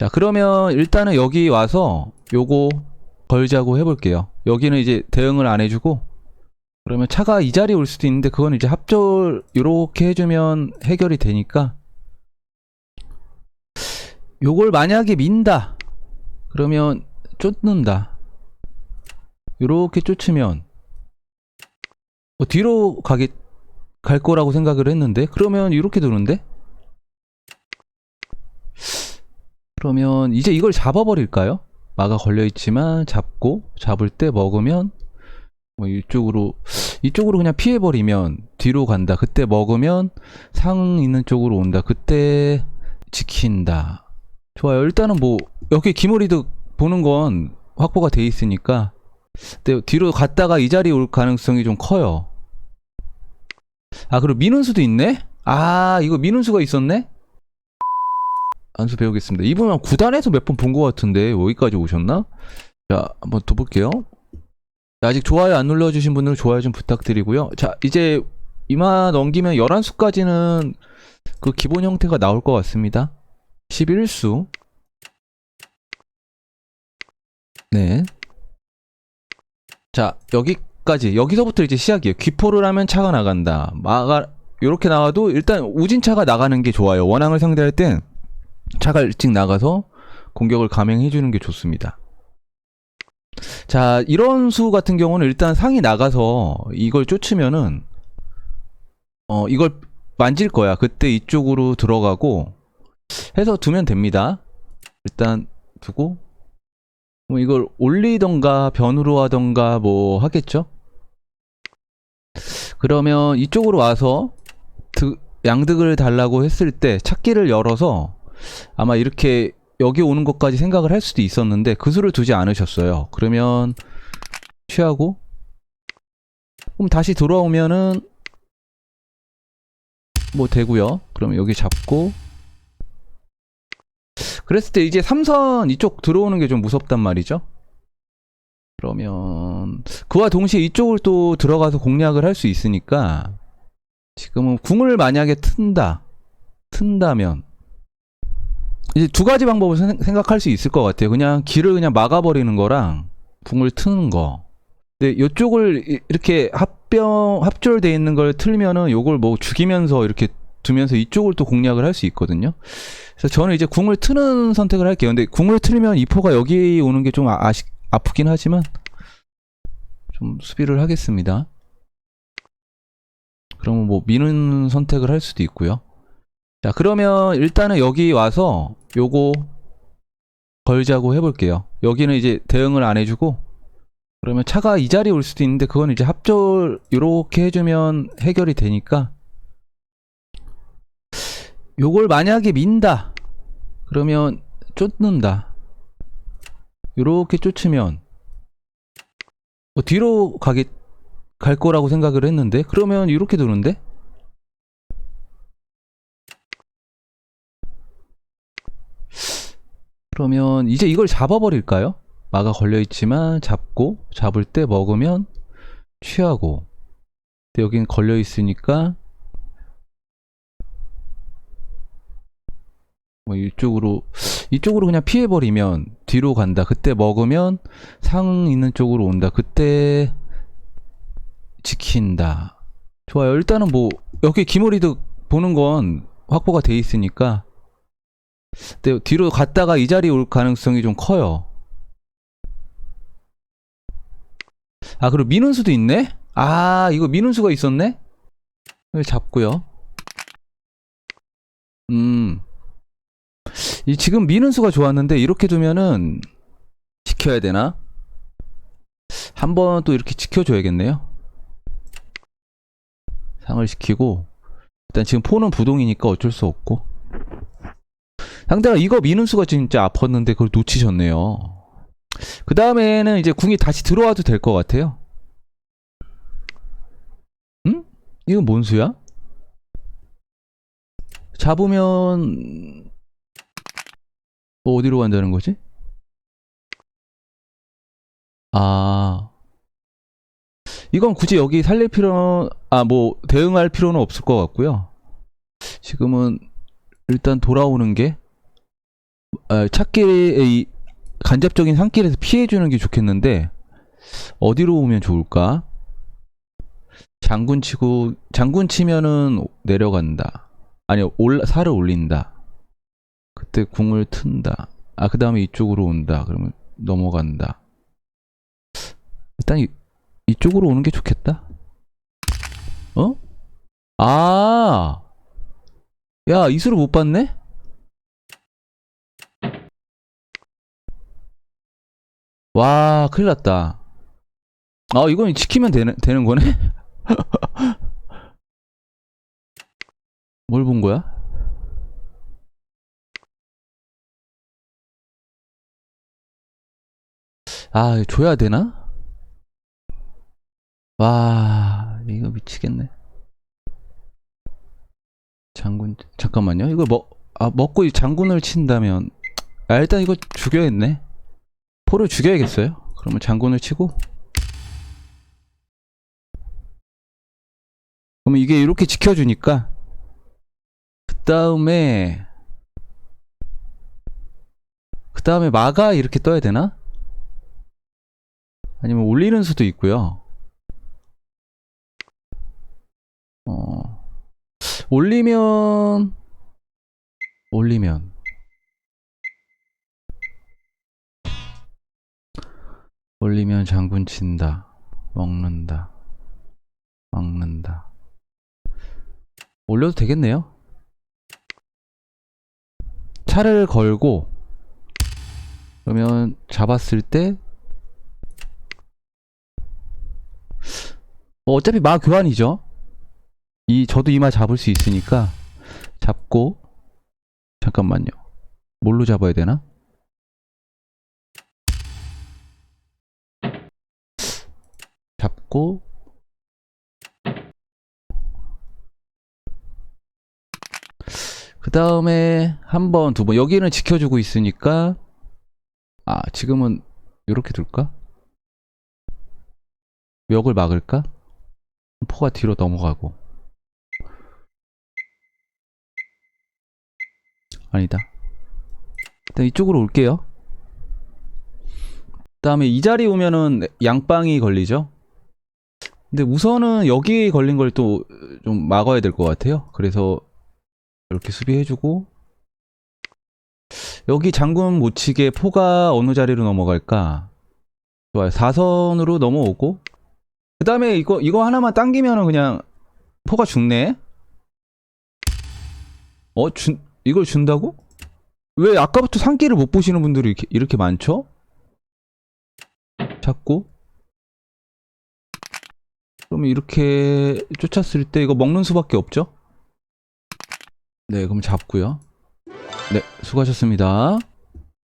자, 그러면 일단은 여기 와서 요거 걸자고 해볼게요. 여기는 이제 대응을 안 해주고, 그러면 차가 이 자리에 올 수도 있는데, 그건 이제 합절, 요렇게 해주면 해결이 되니까, 요걸 만약에 민다. 그러면 쫓는다. 요렇게 쫓으면, 어, 뒤로 가게, 갈 거라고 생각을 했는데, 그러면 이렇게 도는데? 그러면 이제 이걸 잡아버릴까요? 마가 걸려있지만 잡고 잡을 때 먹으면 뭐 이쪽으로 이쪽으로 그냥 피해버리면 뒤로 간다. 그때 먹으면 상 있는 쪽으로 온다. 그때 지킨다. 좋아요. 일단은 뭐 여기 기모리드 보는 건 확보가 돼 있으니까 근데 뒤로 갔다가 이 자리에 올 가능성이 좀 커요. 아 그리고 미는 수도 있네? 아 이거 미는 수가 있었네? 안수 배우겠습니다. 이분은 구단에서 몇 번 본 것 같은데 여기까지 오셨나? 자 한번 더 볼게요. 자, 아직 좋아요 안 눌러주신 분들 좋아요 좀 부탁드리고요. 자 이제 이마 넘기면 11수까지는 그 기본 형태가 나올 것 같습니다. 11수 네. 자 여기까지 여기서부터 이제 시작이에요. 귀포를 하면 차가 나간다. 마가 이렇게 나와도 일단 우진차가 나가는 게 좋아요. 원앙을 상대할 땐 차가 일찍 나가서 공격을 감행해 주는 게 좋습니다. 자, 이런 수 같은 경우는 일단 상이 나가서 이걸 쫓으면은 어, 이걸 만질 거야. 그때 이쪽으로 들어가고 해서 두면 됩니다. 일단 두고 뭐 이걸 올리던가 변으로 하던가 뭐 하겠죠? 그러면 이쪽으로 와서 드, 양득을 달라고 했을 때 찾기를 열어서 아마 이렇게 여기 오는 것까지 생각을 할 수도 있었는데 그 수를 두지 않으셨어요. 그러면 취하고 그럼 다시 돌아오면은 뭐 되고요. 그럼 여기 잡고 그랬을 때 이제 삼선 이쪽 들어오는 게 좀 무섭단 말이죠. 그러면 그와 동시에 이쪽을 또 들어가서 공략을 할 수 있으니까 지금은 궁을 만약에 튼다 튼다면 이제 두 가지 방법을 생- 생각할 수 있을 것 같아요. 그냥 길을 그냥 막아버리는 거랑 궁을 트는 거. 근데 이쪽을 이- 이렇게 합병 합절돼 있는 걸 틀면은 요걸 뭐 죽이면서 이렇게 두면서 이쪽을 또 공략을 할 수 있거든요. 그래서 저는 이제 궁을 트는 선택을 할게요. 근데 궁을 틀면 이포가 여기 오는 게 좀 아시, 아프긴 하지만 좀 수비를 하겠습니다. 그러면 뭐 미는 선택을 할 수도 있고요. 자, 그러면 일단은 여기 와서 요거 걸자고 해볼게요. 여기는 이제 대응을 안 해주고, 그러면 차가 이 자리에 올 수도 있는데, 그건 이제 합절, 요렇게 해주면 해결이 되니까, 요걸 만약에 민다. 그러면 쫓는다. 요렇게 쫓으면, 뭐 뒤로 가게, 갈 거라고 생각을 했는데, 그러면 이렇게 도는데? 그러면 이제 이걸 잡아버릴까요? 마가 걸려있지만 잡고 잡을 때 먹으면 취하고. 근데 여긴 걸려있으니까 뭐 이쪽으로 이쪽으로 그냥 피해버리면 뒤로 간다. 그때 먹으면 상 있는 쪽으로 온다. 그때 지킨다. 좋아요. 일단은 뭐 여기 기모리드 보는 건 확보가 돼 있으니까 근데 뒤로 갔다가 이 자리에 올 가능성이 좀 커요. 아, 그리고 미는 수도 있네? 아, 이거 미는 수가 있었네? 잡고요. 음. 이 지금 미는 수가 좋았는데 이렇게 두면은 지켜야 되나? 한번 또 이렇게 지켜줘야겠네요. 상을 시키고 일단 지금 포는 부동이니까 어쩔 수 없고 상대가 이거 미는 수가 진짜 아팠는데 그걸 놓치셨네요. 그 다음에는 이제 궁이 다시 들어와도 될 것 같아요. 응? 이건 뭔 수야? 잡으면 뭐 어디로 간다는 거지? 아 이건 굳이 여기 살릴 필요는 아 뭐 대응할 필요는 없을 것 같고요. 지금은 일단 돌아오는 게 어, 찾길에 이 간접적인 산길에서 피해주는 게 좋겠는데 어디로 오면 좋을까? 장군 치고 장군 치면은 내려간다. 아니 올라 살을 올린다. 그때 궁을 튼다. 아 그 다음에 이쪽으로 온다. 그러면 넘어간다. 일단 이, 이쪽으로 오는 게 좋겠다. 어? 아, 야 이수를 못 봤네? 와, 큰일 났다. 아, 이건 지키면 되는, 되는 거네? 뭘 본 거야? 아, 줘야 되나? 와, 이거 미치겠네. 장군, 잠깐만요. 이거 먹, 아, 먹고 이 장군을 친다면, 아, 일단 이거 죽여야겠네. 포를 죽여야겠어요. 그러면 장군을 치고. 그러면 이게 이렇게 지켜주니까, 그 다음에, 그 다음에 마가 이렇게 떠야 되나? 아니면 올리는 수도 있고요. 어, 올리면, 올리면, 올리면 장군 친다. 먹는다. 먹는다. 올려도 되겠네요. 차를 걸고, 그러면 잡았을 때, 뭐 어차피 마 교환이죠. 이 저도 이마 잡을 수 있으니까 잡고 잠깐만요. 뭘로 잡아야 되나? 잡고 그 다음에 한 번, 두 번. 여기는 지켜주고 있으니까 아 지금은 이렇게 둘까? 멱을 막을까? 포가 뒤로 넘어가고 아니다 일단 이쪽으로 올게요 그 다음에 이 자리 오면은 양빵이 걸리죠 근데 우선은 여기에 걸린 걸 또 좀 막아야 될 것 같아요 그래서 이렇게 수비해주고 여기 장군 못 치게 포가 어느 자리로 넘어갈까 좋아요 4선으로 넘어오고 그 다음에 이거 이거 하나만 당기면은 그냥 포가 죽네. 어, 준 이걸 준다고? 왜 아까부터 산길을 못 보시는 분들이 이렇게, 이렇게 많죠? 자꾸. 그러면 이렇게 쫓았을 때 이거 먹는 수밖에 없죠? 네, 그럼 잡고요. 네, 수고하셨습니다.